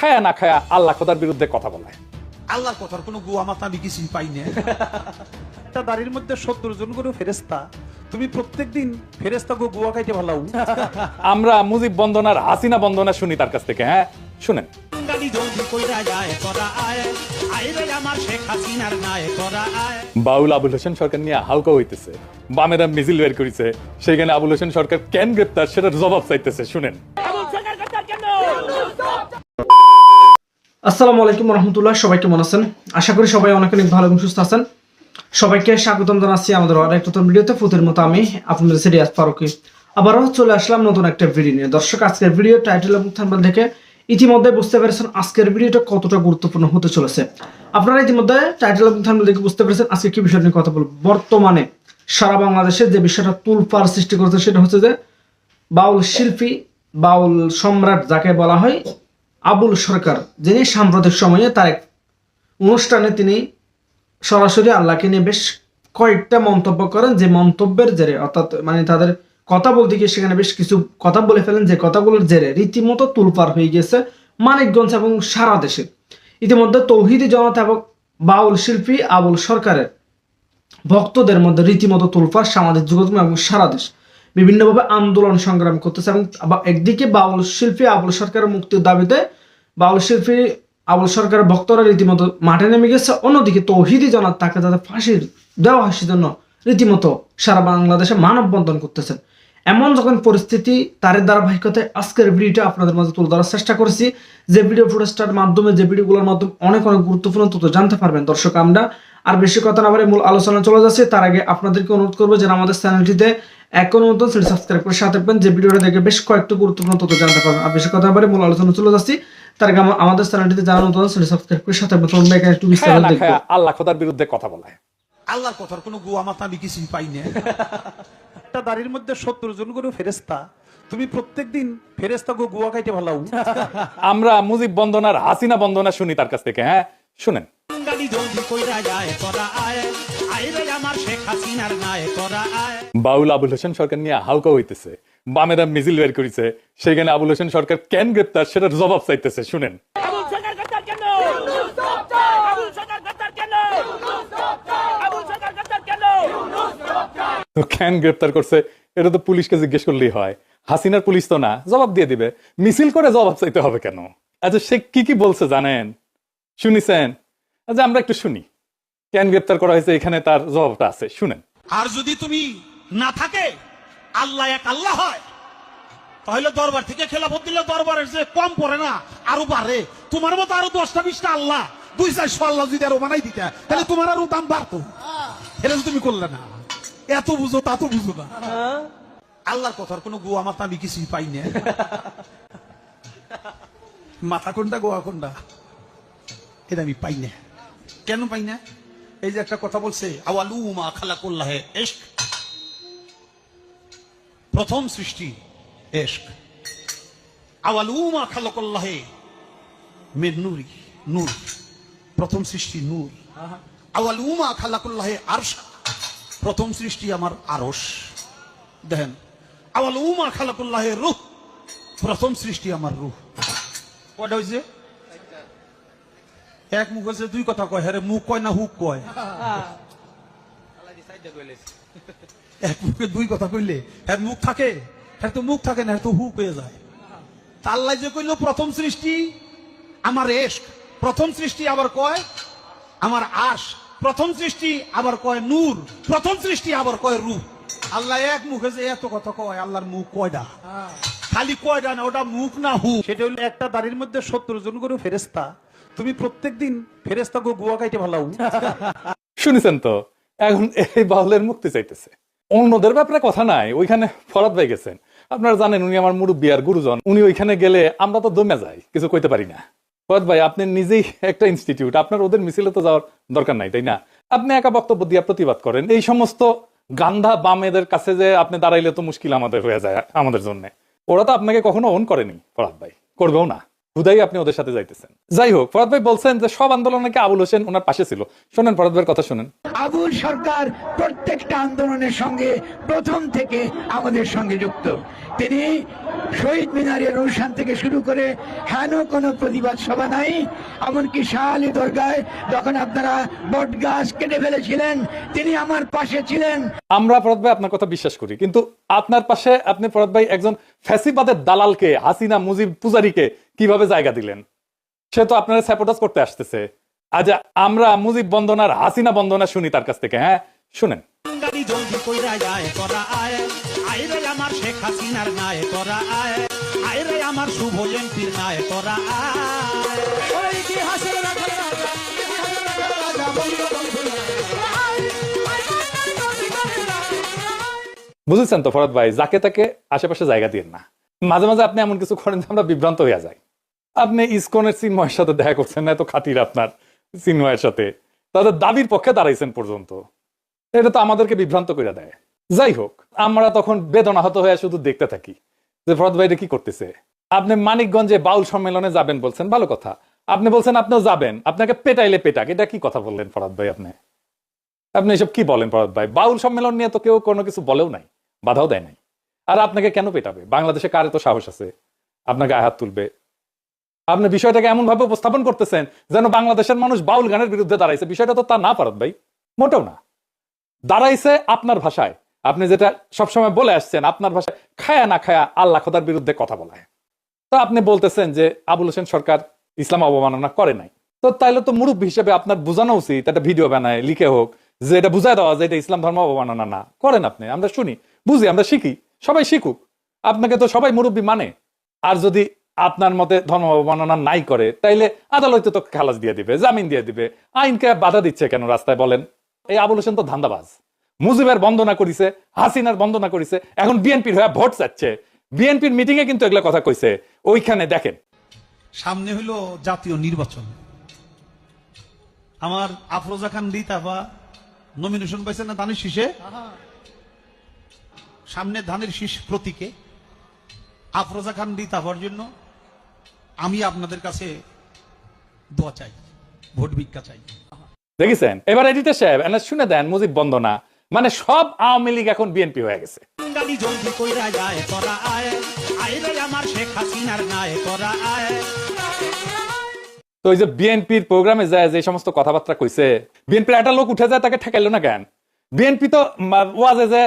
খায়া না খায়া আল্লাহ খোদার বিরুদ্ধে কথা বলে আল্লাহর কথার কোনো গুয়া মাথা আমি কিছুই পাই না একটা দাড়ির মধ্যে সত্তর জন করে ফেরেস্তা তুমি প্রত্যেকদিন ফেরেস্তা গো গোয়া খাইতে ভালো আমরা মুজিব বন্দনার হাসিনা বন্দনা শুনি তার কাছ থেকে হ্যাঁ? শুনেন। গালি জলদি কইরা যায় তোরা আয়। আইরে আমার শেখ হাসিনার নায় তোরা আয়। বাউল আবুল হোসেন সরকার নিয়ে হালকা হইতেছে। বামেরা মিছিল বের করেছে সেখানে আবুল হোসেন সরকার কেন গ্রেপ্তার সেটার জবাব চাইতেছে শুনেন। আসসালামু আলাইকুম রহমতুল্লাহ, সবাই কেমন আছেন? আশা করি সবাই অনেক অনেক ভালো এবং সুস্থ আছেন। সবাইকে স্বাগতম জানাচ্ছি আমাদের আর একটা নতুন ভিডিওতে। ফুতের মতো আমি আপনাদের সিরিয়াস ফারুকি। আবারও চলে আসলাম নতুন একটা ভিডিও নিয়ে। দর্শক, আজকের ভিডিও টাইটেল এবং থাম্বনেল দেখে ইতিমধ্যে বুঝতে পেরেছেন আজকের ভিডিওটা কতটা গুরুত্বপূর্ণ হতে চলেছে। আপনারা ইতিমধ্যে টাইটেল এবং থাম্বনেল দেখে বুঝতে পেরেছেন আজকে কি বিষয় নিয়ে কথা বলব। বর্তমানে সারা বাংলাদেশে যে বিষয়টা তুলপার সৃষ্টি করেছে সেটা হচ্ছে যে বাউল শিল্পী, বাউল সম্রাট যাকে বলা হয় আবুল সরকার, যিনি সাম্প্রতিক সময়ে তার এক অনুষ্ঠানে তিনি সরাসরি আল্লাহকে নিয়ে বেশ কয়েকটা মন্তব্য করেন। যে মন্তব্যের জেরে, অর্থাৎ মানে তাদের কথা বলতে গিয়ে সেখানে বেশ কিছু কথা বলে ফেলেন। যে কথাগুলোর জেরে রীতিমতো তুলপার হয়ে গেছে মানিকগঞ্জ এবং সারা দেশে। ইতিমধ্যে তৌহিদি জনতা এবং বাউল শিল্পী আবুল সরকারের ভক্তদের মধ্যে রীতিমতো তুলপার সামাজিক যোগাযোগ এবং সারা দেশ। বিভিন্নভাবে আন্দোলন সংগ্রাম করতেছে এবং একদিকে বাউল শিল্পী আবুল সরকারের মুক্তির দাবিতে বাউল শিল্পী আবুল সরকারের ভক্তরা রীতিমতো মাঠে নেমে গেছে। অন্যদিকে তৌহিদি জনার তাকে তাদের ফাঁসির দেওয়া হয় সেজন্য রীতিমতো সারা বাংলাদেশে মানববন্ধন করতেছেন এমন যখন পরিস্থিতি তার ধারাবাহিকতায় আজকের ভিডিওটা আপনাদের মাঝে তুলে ধরার চেষ্টা করেছি। যে ভিডিও ফুটেজটার মাধ্যমে যে ভিডিওগুলোর মাধ্যমে অনেক অনেক গুরুত্বপূর্ণ তথ্য জানতে পারবেন দর্শক আমরা। আর বেশি কথা না বলে মূল আলোচনা চলে যাচ্ছে। তার আগে আপনাদেরকে অনুরোধ করব যেন আমাদের চ্যানেলটিতে এখনও নতুন সেটি সাবস্ক্রাইব করে সাথে থাকবেন। যে ভিডিওটা দেখে বেশ কয়েকটি গুরুত্বপূর্ণ তথ্য জানতে পারবেন। আর বেশি কথা না বলে মূল আলোচনা চলে যাচ্ছি। তার আগে আমাদের চ্যানেলটিতে যারা নতুন সেটি সাবস্ক্রাইব করে সাথে থাকবেন। তোমরা এখানে একটু বিস্তারিত না আল্লাহ খোদার বিরুদ্ধে কথা বলে। আল্লাহর কথার কোনো গুয়া মাথা আমি কিছুই পাই না। একটা দাড়ির মধ্যে সত্তর জন করে ফেরেস্তা তুমি প্রত্যেকদিন ফেরেস্তা গো গোয়া খাইতে ভালো আমরা মুজিব বন্দনার হাসিনা বন্দনা শুনি তার কাছ থেকে হ্যাঁ? শুনেন। বাউল আবুল হোসেন সরকার নিয়ে হালকা হইতেছে। বামেরা মিছিল বের করেছে। সেখানে আবুল হোসেন সরকার কেন গ্রেপ্তার সেটার জবাব চাইতেছে শুনেন আবুল সরকার গ্রেফতার কেন আবুল সরকার গ্রেফতার কেন আবুল সরকার গ্রেফতার কেন তো কেন গ্রেপ্তার করছে, এটা তো পুলিশকে জিজ্ঞেস করলেই হয়। হাসিনার পুলিশ তো না, জবাব দিয়ে দিবে। মিছিল করে জবাব চাইতে হবে কেন? আচ্ছা সে কি কি বলছে জানেন? শুনিছেন? আচ্ছা আমরা একটু শুনি। কেন গ্রেপ্তার করা হয়েছে, এখানে তার জবাবটা আছে, শুনেন। আর যদি তুমি না থাকে, আল্লাহ এক আল্লাহ হয়, তাহলে দরবার থেকে খেলাফত দিলে দরবারের যে কম পড়ে না, আরও বাড়ে। তোমার মতো আরও দশটা বিশটা আল্লাহ, দুই চারশো আল্লাহ যদি আরও বানাই দিতে, তাহলে তোমার আরও দাম বাড়তো। এটা তুমি করলে না। এত বুঝো তা তো বুঝো না। আল্লাহর কথার কোনো গোয়া মাথা আমি কিছুই পাই না। মাথা কোনটা গোয়া কোনটা? এটা আমি পাই না। কেন পাই না? এই যে একটা কথা বলছে আওয়ালু মা খালা করলাহে এশক। প্রথম সৃষ্টি এশক। আওয়ালু মা খালা করলাহে মের নুরি নূর। প্রথম সৃষ্টি নূর। আওয়ালু মা খালা করলাহে আরশ প্রথম সৃষ্টি আমার আরশ। দেখেন, আওয়ালু মা খালা করলাহে রুহ, প্রথম সৃষ্টি আমার রুহ। কয়টা হয়েছে এক মুখ হচ্ছে দুই কথা কয় হ্যাঁ মুখ কয় না হুক কয়? এক মুখে দুই কথা কইলে হ্যাঁ মুখ থাকে হ্যাঁ তো মুখ থাকে না হ্যাঁ তো হুক হয়ে যায়। তা আল্লাহ যে কইলো, প্রথম সৃষ্টি আমার এশক, প্রথম সৃষ্টি আবার কয়? আমার আশ। প্রথম সৃষ্টি আবার কয় নূর প্রথম সৃষ্টি আবার কয় রূপ। আল্লাহ এক মুখে যে এত কথা কয় আল্লাহর মুখ কয়টা খালি কয়টা না ওটা মুখ না হুক সেটা হলো একটা দাড়ির মধ্যে সত্তর জন করে ফেরেস্তা তুমি প্রত্যেকদিন ফেরেস্তা গো গোয়া খাইতে ভালো শুনেছেন তো? এখন এই বাউলের মুক্তি চাইতেছে। অন্যদের ব্যাপারে কথা নাই ওইখানে ফরাদ ভাই গেছেন। আপনারা জানেন উনি আমার মুরব্বী আর গুরুজন উনি ওইখানে গেলে আমরা তো দমে যাই কিছু কইতে পারি না। ফরাদ ভাই, আপনি নিজেই একটা ইনস্টিটিউট আপনার ওদের মিছিলে তো যাওয়ার দরকার নাই, তাই না? আপনি একা বক্তব্য দিয়ে প্রতিবাদ করেন, এই সমস্ত গান্ধা বামেদের কাছে যে আপনি দাঁড়াইলে তো মুশকিল আমাদের হয়ে যায়, আমাদের জন্য। ওরা তো আপনাকে কখনো অন করেনি ফরাদ ভাই, করবেও না। হুদাই আপনি ওদের সাথে যাইতেছেন। যাই হোক ফরাদ ভাই বলছেন যে সব আন্দোলনে আবুল হোসেন ওনার পাশে ছিল? শোনেন ফরাদ ভাইয়ের কথা শোনেন। আবুল সরকার প্রত্যেকটা আন্দোলনের সঙ্গে প্রথম থেকে আমাদের সঙ্গে যুক্ত। তিনি শহীদ মিনারের অনুষ্ঠান থেকে শুরু করে হেন কোনো প্রতিবাদ সভা নাই এমনকি শাহ আলী দরগায় যখন আপনারা বট গাছ কেটে ফেলেছিলেন তিনি আমার পাশে ছিলেন। আমরা ফরদ ভাই আপনার কথা বিশ্বাস করি কিন্তু আপনার পাশে আপনি ফরদ ভাই একজন ফ্যাসিবাদের দালালকে হাসিনা মুজিব পূজারীকে কীভাবে জায়গা দিলেন? সে তো আপনারা স্যাপোটাস করতে আসতেছে। আজ আমরা মুজিব বন্দনার হাসিনা বন্দনা শুনি তার কাছ থেকে হ্যাঁ? শুনেন। গাড়ি জলদি কইরা যায় তোরা আয় আয় রে আমার শেখ হাসিনার নায় তোরা আয়। আয় রে আমার শুভ এমপির নায় তোরা বুঝেছেন তো, ফরদ ভাই, যাকে তাকে আশেপাশে জায়গা দিয়েন না। মাঝে মাঝে আপনি এমন কিছু করেন যে আমরা বিভ্রান্ত হয়ে যাই। আপনি ইসকনের চিন্ময়ের সাথে দেখা করছেন না এত খাতির আপনার চিন্ময়ের সাথে। তাদের দাবির পক্ষে দাঁড়াইছেন পর্যন্ত। এটা তো আমাদেরকে বিভ্রান্ত করে দেয়। যাই হোক, আমরা তখন বেদনাহত হয়ে শুধু দেখতে থাকি যে ফরদ ভাই এটা কি করতেছে। আপনি মানিকগঞ্জে বাউল সম্মেলনে যাবেন বলছেন, ভালো কথা। আপনি বলছেন, আপনিও যাবেন। আপনাকে পেটাইলে পেটাক, এটা কি কথা বললেন ফরাদ ভাই আপনি? আপনি এসব কি বলেন ফরাদ ভাই? বাউল সম্মেলন নিয়ে তো কেউ কোনো কিছু বলেও নাই, বাধাও দেয় নাই। আর আপনাকে কেন পেটাবে? বাংলাদেশে কার তো সাহস আছে? আপনাকে আঘাত তুলবে। আপনি বিষয়টাকে এমন ভাবে উপস্থাপন করতেছেন যেন বাংলাদেশের মানুষ বাউল গানের বিরুদ্ধে দাঁড়াইছে। বিষয়টা তো তা না পারত ভাই। মোটেও না। দাঁড়াইছে আপনার ভাষায়। আপনি যেটা সবসময় বলে আসছেন, আপনার ভাষায় খায়া না খায়া আল্লাহ খোদার বিরুদ্ধে কথা বলায়। তো আপনি বলতেছেন যে আবুল হোসেন সরকার ইসলাম অবমাননা করে নাই। তো তাইলে তো মুরব্বী হিসেবে আপনার বোঝানো উচিত, একটা ভিডিও বানায়, লিখে হোক, যে এটা বুঝায় দেওয়া যে এটা ইসলাম ধর্ম অবমাননা না। করেন আপনি, আমরা শুনি, বুঝি, আমরা শিখি, সবাই শিখুক। আপনাকে তো সবাই মুরব্বী মানে। আর যদি আপনার মতে ধর্ম অবমাননা নাই করে, তাইলে আদালতে তো খালাস দিয়ে দিবে, জামিন দিয়ে দিবে। আইনকে বাধা দিচ্ছে কেন রাস্তায় বলেন? এই আবুল হোসেন তো ধান্দাবাজ। মুজিবের বন্দনা করিছে হাসিনার বন্দনা করিছে এখন বিএনপির হয়ে ভোট চাচ্ছে। বিএনপির মিটিং এ কিন্তু এগুলো কথা কইছে। ওইখানে দেখেন। সামনে হইল জাতীয় নির্বাচন। আমার আফরোজা খান রিতাফা নমিনেশন পাইছে না ধানের শীষে? সামনে ধানের শীষ প্রতীকে আফরোজা খান রিতাফার জন্য আমি আপনাদের কাছে দোয়া চাই ভোট ভিক্ষা চাই। দেখেছেন? এবার এডিটর সাহেব এনা শুনে দেন মুজিব বন্দনা। মানে সব আওয়ামী লীগ এখন বিএনপি হয়ে গেছে। তো ওই যে বিএনপির প্রোগ্রামে যায় যে সমস্ত কথাবার্তা কইছে বিএনপির একটা লোক উঠে যায় তাকে ঠেকাইলো না কেন? বিএনপি তো ওয়াজে যে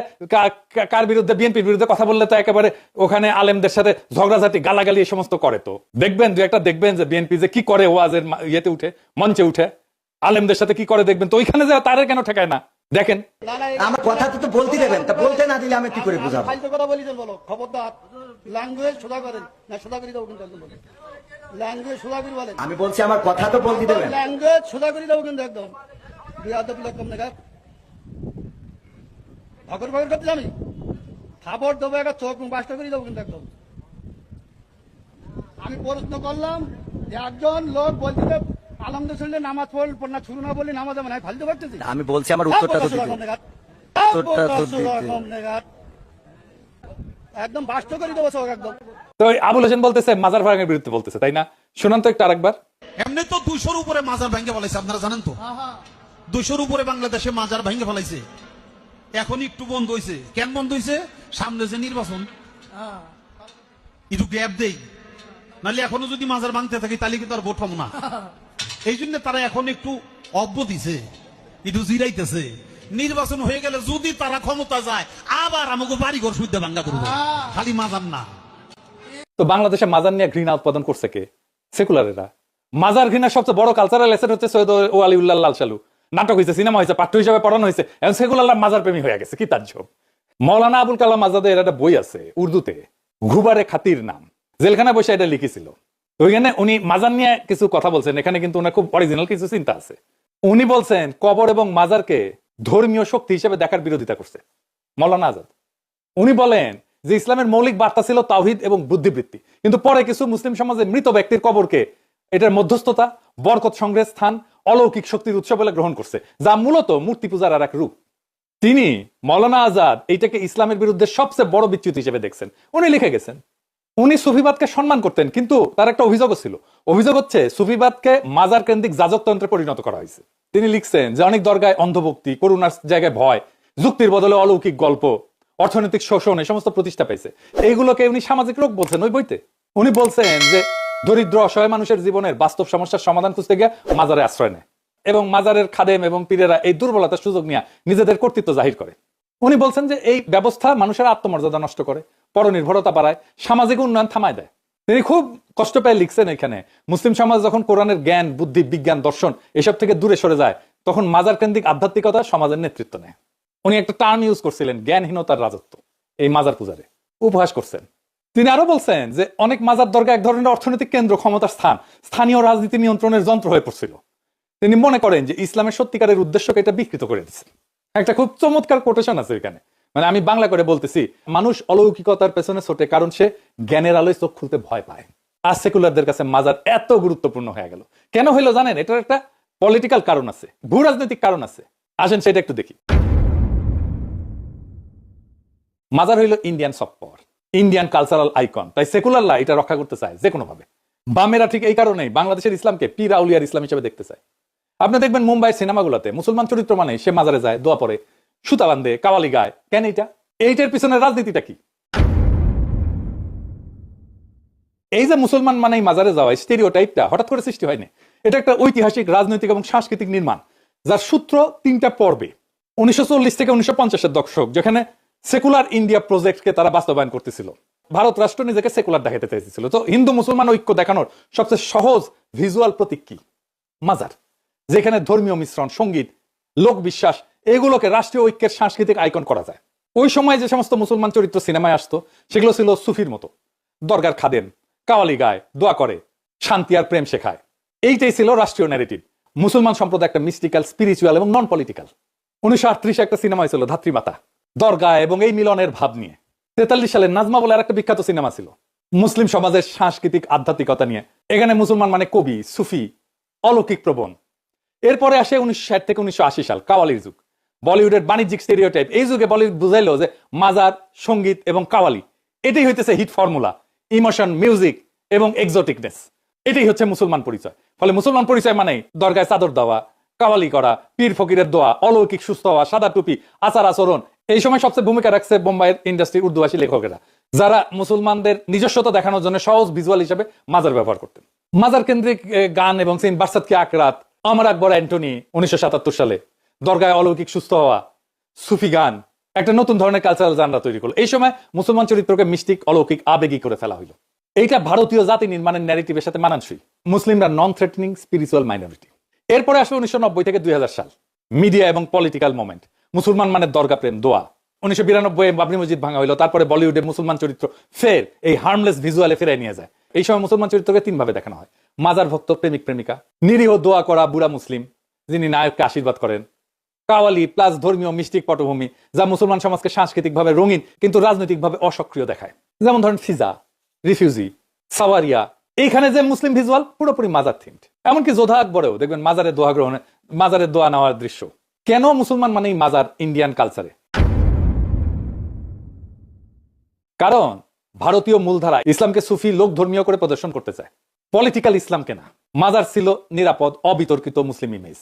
কার বিরুদ্ধে বিএনপির বিরুদ্ধে কথা বললে তো একেবারে ওখানে আলেমদের সাথে ঝগড়াঝাটি গালাগালি এই সমস্ত করে তো। দেখবেন দু একটা দেখবেন যে বিএনপি যে কি করে ওয়াজের ইয়েতে উঠে মঞ্চে উঠে আলেমদের সাথে কি করে দেখবেন? তো ওইখানে যে তারে কেন ঠেকায় না? দেখেন। আমার কথা তো বলতে দেবেন তা বলতে না দিলে আমি কি করে বুঝাবো? ফালতু কথা বলি দেন বলো খবরদার ল্যাঙ্গুয়েজ সোজা করেন না সোজা করে দেবো কিন্তু বলেন ল্যাঙ্গুয়েজ সোজা করে বলেন। আমি বলছি আমার কথা তো বলতে দেবেন। ল্যাঙ্গুয়েজ সোজা করে দেবো কিন্তু একদম। বিয়াদব লোক কম দেখা ভগর ভগর করতে জানি খাবার দেবো একটা চোখ মুখ বাস্ত করে দেবো কিন্তু একদম। আমি প্রশ্ন করলাম যে একজন লোক বলছিল আলমদের শুনলে নামাজ পড়ল না শুরু না বললে নামাজ ফালতু করতেছি আমি বলছি আমার উত্তরটা তো দিতে। উত্তরটা তো দিতে। একদম বাস্ত করে দেবো চোখ একদম। তো আবুল হোসেন বলতেছে মাজার ভাঙের বিরুদ্ধে বলতেছে তাই না? শুনান তো একটু আরেকবার। এমনি তো দুইশোর উপরে মাজার ভেঙে ফেলাইছে আপনারা জানেন তো? দুইশোর উপরে বাংলাদেশে মাজার ভেঙে ফেলাইছে। এখন একটু বন্ধ হয়েছে কেন বন্ধ হয়েছে সামনে যে নির্বাচন একটু গ্যাপ দেই। নাহলে এখনও যদি মাজার ভাঙতে থাকি তাহলে কিন্তু আর ভোট পাবো না। এই জন্য তারা এখন একটু অব্য দিছে একটু জিরাইতেছে। নির্বাচন হয়ে গেলে যদি তারা ক্ষমতা যায় আবার আমাকে বাড়িঘর শুদ্ধ ভাঙ্গা করব। খালি মাজার না। তো বাংলাদেশে মাজার নিয়ে ঘৃণা উৎপাদন করছে কে? সেকুলারেরা। মাজার ঘৃণার সবচেয়ে বড় কালচারাল এসেট হচ্ছে সৈয়দ ও আলিউল্লাহ লাল সালু নাটক হয়েছে সিনেমা হয়েছে পাঠ্য হিসাবে পড়ানো হয়েছে এখন সেকুলাররা মাজার প্রেমী হয়ে গেছে কি তাজ্জব। মৌলানা আবুল কালাম আজাদের একটা বই আছে উর্দুতে ঘুবারে খাতির নাম। জেলখানা বসে এটা লিখেছিল। ওইখানে উনি মাজার নিয়ে কিছু কথা বলছেন, এখানে কিন্তু ওনার খুব অরিজিনাল কিছু চিন্তা আছে। উনি বলছেন, কবর এবং মাজারকে ধর্মীয় শক্তি হিসেবে দেখার বিরোধিতা করছে, মৌলানা আজাদ। উনি বলেন যে ইসলামের মৌলিক বার্তা ছিল তাওহিদ এবং বুদ্ধিবৃত্তি, কিন্তু পরে কিছু মুসলিম সমাজে মৃত ব্যক্তির কবরকে এটার মধ্যস্থতা, বরকত সংগ্রহের স্থান, অলৌকিক শক্তির উৎস বলে গ্রহণ করছে, যা মূলত মূর্তি পূজার আর এক রূপ। তিনি মৌলানা আজাদ এইটাকে ইসলামের বিরুদ্ধে সবচেয়ে বড় বিচ্যুতি হিসেবে দেখছেন। উনি লিখে গেছেন উনি সুফিবাদকে সম্মান করতেন, কিন্তু তার একটা অভিযোগও ছিল। অভিযোগ হচ্ছে, সুফিবাদকে মাজার কেন্দ্রিক যাজকতন্ত্রে পরিণত করা হয়েছে। তিনি লিখছেন যে, অনেক দরগায় অন্ধভক্তি, করুণার জায়গায় ভয়, যুক্তির বদলে অলৌকিক গল্প, অর্থনৈতিক শোষণ, এই সমস্ত প্রতিষ্ঠা পাইছে। এইগুলোকে উনি সামাজিক রোগ বলছেন, ওই বইতে। উনি বলছেন যে, দরিদ্র, অসহায় মানুষের জীবনের বাস্তব সমস্যার সমাধান খুঁজতে গিয়ে মাজারে আশ্রয় নেয় এবং মাজারের খাদেম এবং পীরেরা এই দুর্বলতার সুযোগ নিয়ে নিজেদের কর্তৃত্ব জাহির করে। উনি বলছেন যে, এই ব্যবস্থা মানুষের আত্মমর্যাদা নষ্ট করে। পরনির্ভরতা বাড়ায়, সামাজিক উন্নয়ন থামায় দেয়। তিনি খুব কষ্ট পেয়ে লিখছেন এখানে, মুসলিম সমাজ যখন কোরআনের জ্ঞান, বুদ্ধি, বিজ্ঞান, দর্শন এসব থেকে দূরে সরে যায়, তখন মাজার কেন্দ্রিক আধ্যাত্মিকতা সমাজের নেতৃত্ব নেয়। উনি একটা টার্ম ইউজ করছিলেন, জ্ঞানহীনতার রাজত্ব, এই মাজার পূজারে। উপহাস করছেন। তিনি আরও বলছেন যে, অনেক মাজার দরগা এক ধরনের অর্থনৈতিক কেন্দ্র, ক্ষমতার স্থান, স্থানীয় রাজনীতি নিয়ন্ত্রণের যন্ত্র হয়ে পড়ছিল। তিনি মনে করেন যে, ইসলামের সত্যিকারের উদ্দেশ্যকে এটা বিকৃত করে দিচ্ছে। একটা খুব চমৎকার কোটেশন আছে এখানে। মানে আমি বাংলা করে বলতেছি, মানুষ অলৌকিকতার পেছনে ছোটে কারণ সে জ্ঞানের আলোয় চোখ খুলতে ভয় পায়। আর সেকুলারদের কাছে মাজার এত গুরুত্বপূর্ণ হয়ে গেল। কেন হইল জানেন? এটার একটা পলিটিক্যাল কারণ আছে ভূ রাজনৈতিক কারণ আছে। আসেন সেটা একটু দেখি। মাজার হইল Indian soft power Indian cultural icon তাই সেকুলাররা এটা রক্ষা করতে চায়, যে কোনো ভাবে। বামেরা ঠিক এই কারণেই বাংলাদেশের ইসলামকে পীর আউলিয়ার ইসলাম হিসেবে দেখতে চায়। আপনি দেখবেন মুম্বাই সিনেমাগুলোতে মুসলমান চরিত্র মানে সে মাজারে যায়, দোয়া পরে সুতা বান্ধে, কাওয়ালি গায়। কেন এইটা? এইটার পিছনে রাজনীতিটা কি? এই যে মুসলমান মানে মাজারে যাওয়া স্টেরিও টাইপটা হঠাৎ করে সৃষ্টি হয়নি? এটা একটা ঐতিহাসিক, রাজনৈতিক এবং সাংস্কৃতিক নির্মাণ, যার সূত্র তিনটা পর্বে। উনিশশো থেকে উনিশশো পঞ্চাশের দশক যেখানে সেকুলার ইন্ডিয়া প্রজেক্টকে তারা বাস্তবায়ন করতেছিল। ভারত রাষ্ট্র নিজেকে সেকুলার দেখাতে চাইছিল তো হিন্দু মুসলমান ঐক্য দেখানোর সবচেয়ে সহজ ভিজুয়াল প্রতীক কি? মাজার, যেখানে ধর্মীয় মিশ্রণ, সংগীত, লোক বিশ্বাস এগুলোকে রাষ্ট্রীয় ঐক্যের সাংস্কৃতিক আইকন করা যায়। ওই সময় যে সমস্ত মুসলমান চরিত্র সিনেমায় আসতো, সেগুলো ছিল সুফির মতো। দরগার খাদেন কাওয়ালি গায়, দোয়া করে, শান্তি আর প্রেম শেখায়। এইটাই ছিল রাষ্ট্রীয় ন্যারেটিভ মুসলমান সম্প্রদায় একটা মিস্টিক্যাল স্পিরিচুয়াল এবং নন পলিটিক্যাল উনিশশো আটত্রিশে একটা সিনেমা ছিল ধাত্রীমাতা, দরগা এবং এই মিলনের ভাব নিয়ে। তেতাল্লিশ সালে নাজমা বলে একটা বিখ্যাত সিনেমা ছিল। মুসলিম সমাজের সাংস্কৃতিক আধ্যাত্মিকতা নিয়ে। এখানে মুসলমান মানে কবি, সুফি, অলৌকিক প্রবণ। এরপরে আসে উনিশশো ষাট থেকে উনিশশো আশি সাল, কাওয়ালির যুগ। বলিউডের বাণিজ্যিক স্টেরিওটাইপ এই যুগে বলিউড বুঝাইলো যে মাজার, সংগীত এবং কাওয়ালি, এটাই হইতেছে হিট ফর্মুলা ইমোশন মিউজিক এবং এক্সোটিকনেস এটাই হচ্ছে মুসলমান পরিচয়। ফলে মুসলমান পরিচয় মানে দরগায় চাদর দেওয়া, কাওয়ালি করা, পীর ফকিরের দোয়া, অলৌকিক সুস্থ হওয়া, সাদা টুপি, আচার আচরণ। এই সময় সবচেয়ে ভূমিকা রাখছে বোম্বাইয়ের ইন্ডাস্ট্রির উর্দুভাষী লেখকেরা, যারা মুসলমানদের নিজস্বতা দেখানোর জন্য সহজ ভিজুয়াল হিসেবে মাজার ব্যবহার করতেন। মাজার কেন্দ্রিক গান এবং সিন বারসাত কি আকরাত আমার আকবর অ্যান্টনি, উনিশশো সাতাত্তর সালে। দরগায় অলৌকিক সুস্থ হওয়া সুফি গান, একটা নতুন ধরনের কালচারাল জানরা তৈরি করল। এই সময় মুসলমান চরিত্রকে মিস্টিক অলৌকিক, আবেগী করে ফেলা হলো এইটা ভারতীয় জাতি নির্মাণের ন্যারেটিভের সাথে মানানসই। মুসলিমরা নন থ্রেটনিং স্পিরিচুয়াল মাইনরিটি এরপরে আসবে উনিশশো নব্বই থেকে দুই হাজার সাল। মিডিয়া এবং পলিটিক্যাল মোমেন্ট মুসলমান মানে দরগা প্রেম, দোয়া। উনিশশো বিরানব্বই বাবরি মসজিদ ভাঙা হইল, তারপরে বলিউডে মুসলমান চরিত্র ফের এই হার্মলেস ভিজুয়ালে ফেরাই নিয়ে যায়। এই সময় মুসলমান চরিত্রকে তিন ভাবে দেখানো হয়। মাজার ভক্ত, প্রেমিক, প্রেমিকা। নিরীহ দোয়া করা বুড়া মুসলিম, যিনি নায়ককে আশীর্বাদ করেন। কাওয়ালি প্লাস ধর্মীয় মিষ্টিক পটভূমি, যা মুসলমান সমাজকে সাংস্কৃতিকভাবে রঙিন, কিন্তু রাজনৈতিকভাবে অসক্রিয় দেখায়। যেমন ধরেন ফিজা, রিফিউজি, সাওয়ারিয়া, এইখানে যে মুসলিম ভিজুয়াল, পুরোপুরি মাজার থিমড এমনকি যোধা আকবরেও, দেখবেন মাজারের দোয়া গ্রহণে মাজারের দোয়া নেওয়ার দৃশ্য। কেন মুসলমান মানেই মাজার ইন্ডিয়ান কালচারে কারণ ভারতীয় মূলধারা ইসলামকে সুফি লোক ধর্মীয় করে প্রদর্শন করতে চায়। পলিটিক্যাল ইসলামকে না। মাজার ছিল নিরাপদ, অবিতর্কিত মুসলিম ইমেজ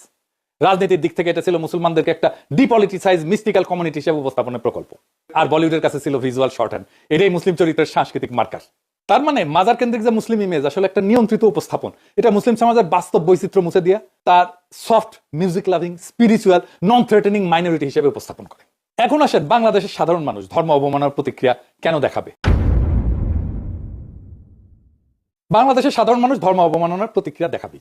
রাজনীতির দিক থেকে এটা ছিল মুসলমানদেরকে একটা ডিপলিটিসাইজ মিস্টিক্যাল কমিউনিটি হিসেবে উপস্থাপনের প্রকল্প। আর বলিউডের কাছে ছিল ভিজুয়াল শর্ট হ্যান্ড এটাই মুসলিম চরিত্রের সাংস্কৃতিক মার্কার তার মানে মাজার কেন্দ্রিক যে মুসলিম ইমেজ আসলে একটা নিয়ন্ত্রিত উপস্থাপন। এটা মুসলিম সমাজের বাস্তব বৈচিত্র্য মুছে দিয়ে তার soft music loving spiritual non threatening minority হিসেবে উপস্থাপন করে। এখন আসেন বাংলাদেশের সাধারণ মানুষ, ধর্ম অবমাননার প্রতিক্রিয়া কেন দেখাবে? বাংলাদেশের সাধারণ মানুষ ধর্ম অবমাননার প্রতিক্রিয়া দেখাবে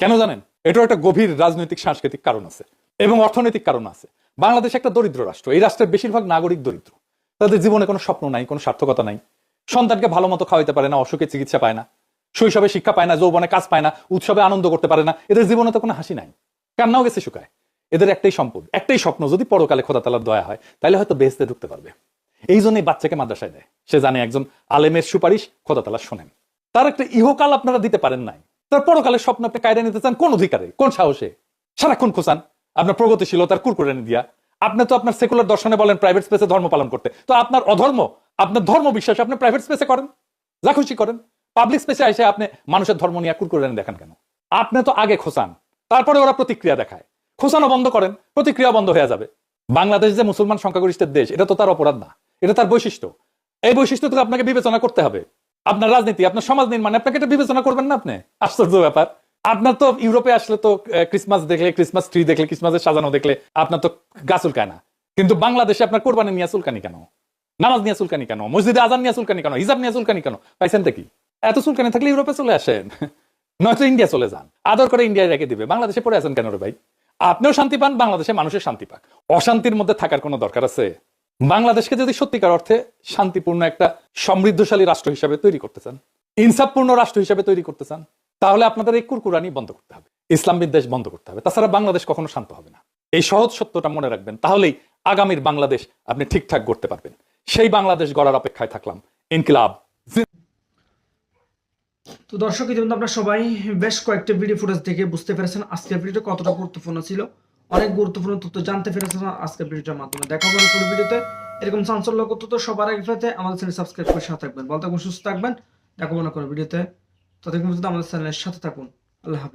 কেন জানেন? এটার একটা গভীর রাজনৈতিক সাংস্কৃতিক কারণ আছে এবং অর্থনৈতিক কারণ আছে। বাংলাদেশ একটা দরিদ্র রাষ্ট্র। এই রাষ্ট্রের বেশিরভাগ নাগরিক দরিদ্র। তাদের জীবনে কোনো স্বপ্ন নাই, কোনো সার্থকতা নাই। সন্তানকে ভালো মতো খাওয়াইতে পারে না, অসুখে চিকিৎসা পায় না, শৈশবে শিক্ষা পায় না, যৌবনে কাজ পায় না, উৎসবে আনন্দ করতে পারে না। এদের জীবনে তো কোনো হাসি নাই। কান্নাও গেছে শুকায়। এদের একটাই সম্পদ, একটাই স্বপ্ন, যদি পরকালে খোদা তালার দয়া হয়, তাহলে হয়তো বেহেস্তে ঢুকতে পারবে। এই জন্যই বাচ্চাকে মাদ্রাসায় দেয়। সে জানে একজন আলেমের সুপারিশ খোদা তালা শোনেন। তার একটা ইহকাল আপনারা দিতে পারেন নাই। তার পরকালের স্বপ্ন আপনি কায়রা নিতে চান কোন অধিকারে? কোন সাহসে? সারাক্ষণ খোঁচান। আপনার প্রগতিশীলতার কুরকুরানি দিয়া। আপনি তো আপনার সেকুলার দর্শনে বলেন প্রাইভেট স্পেসে ধর্ম পালন করতে। তো আপনার অধর্ম, আপনার ধর্ম বিশ্বাস আপনি প্রাইভেট স্পেসে করেন। যা খুশি করেন। পাবলিক স্পেসে এসে আপনি মানুষের ধর্ম নিয়ে কুরকুরানি দেখান কেন? আপনি তো আগে খোঁচান। তারপরে ওরা প্রতিক্রিয়া দেখায়। খোঁচানো বন্ধ করেন, প্রতিক্রিয়া বন্ধ হয়ে যাবে। বাংলাদেশ যে মুসলমান সংখ্যাগরিষ্ঠের দেশ, এটা তো তার অপরাধ না। এটা তার বৈশিষ্ট্য। এই বৈশিষ্ট্য তো আপনাকে বিবেচনা করতে হবে। আপনার রাজনীতি, আপনার সমাজ নির্মাণে, আপনাকে এটা বিবেচনা করবেন না আপনি? আশ্চর্য ব্যাপার। আপনার তো ইউরোপে আসলে তো ক্রিসমাস দেখলে ক্রিসমাস ট্রি দেখলে ক্রিসমাসের সাজানো দেখলে আপনার তো গাছ উল্কায় না কিন্তু বাংলাদেশে আপনার কোরবানি নিয়ে চুলকানি কেন? নামাজ নিয়ে চুলকানি কেন? মসজিদে আজান নিয়ে চুলকানি কেন? হিজাব নিয়ে চুলকানি কেন? পাইছেন কি? এত চুলকানি থাকলে ইউরোপে চলে আসেন। নয়তো ইন্ডিয়া চলে যান। আদর করে ইন্ডিয়ায় রেখে দিবে। বাংলাদেশে পড়ে আছেন কেন রে ভাই? আপনিও শান্তি পান, বাংলাদেশে মানুষের শান্তি পাক। অশান্তির মধ্যে থাকার কোনো দরকার আছে? বাংলাদেশকে যদি সত্যিকার অর্থে শান্তিপূর্ণ একটা সমৃদ্ধশালী রাষ্ট্র হিসাবে তৈরি করতে চান, ইনসাফপূর্ণ রাষ্ট্র হিসাবে তৈরি করতে চান, তাহলে আপনাদের এই কুরকুরানি বন্ধ করতে হবে, ইসলাম বিদ্বেষ বন্ধ করতে হবে। তাছাড়া বাংলাদেশ কখনো শান্ত হবে না। এই সহজ সত্যটা মনে রাখবেন, তাহলেই আগামীর বাংলাদেশ আপনি ঠিকঠাক গড়তে পারবেন। সেই বাংলাদেশ গড়ার অপেক্ষায় থাকলাম। ইনকিলাব। তো দর্শক ইতিমধ্যে আপনারা সবাই বেশ কয়েকটা ভিডিও ফুটেজ দেখে বুঝতে পেরেছেন আজকের ভিডিওটা কতটা গুরুত্বপূর্ণ ছিল। অনেক গুরুত্বপূর্ণ তথ্য জানতে পেরেছেন আজকের ভিডিওটার মাধ্যমে। দেখা হবে পুরো ভিডিওতে। এরকম চাঞ্চল্য তথ্য সবার আগে পেতে আমাদের চ্যানেল সাবস্ক্রাইব করে সাথে থাকবেন। বলতে সুস্থ থাকবেন। দেখা মনে কোনো ভিডিওতে। ততক্ষণ পর্যন্ত আমাদের চ্যানেলের সাথে থাকুন। আল্লাহ হাফেজ।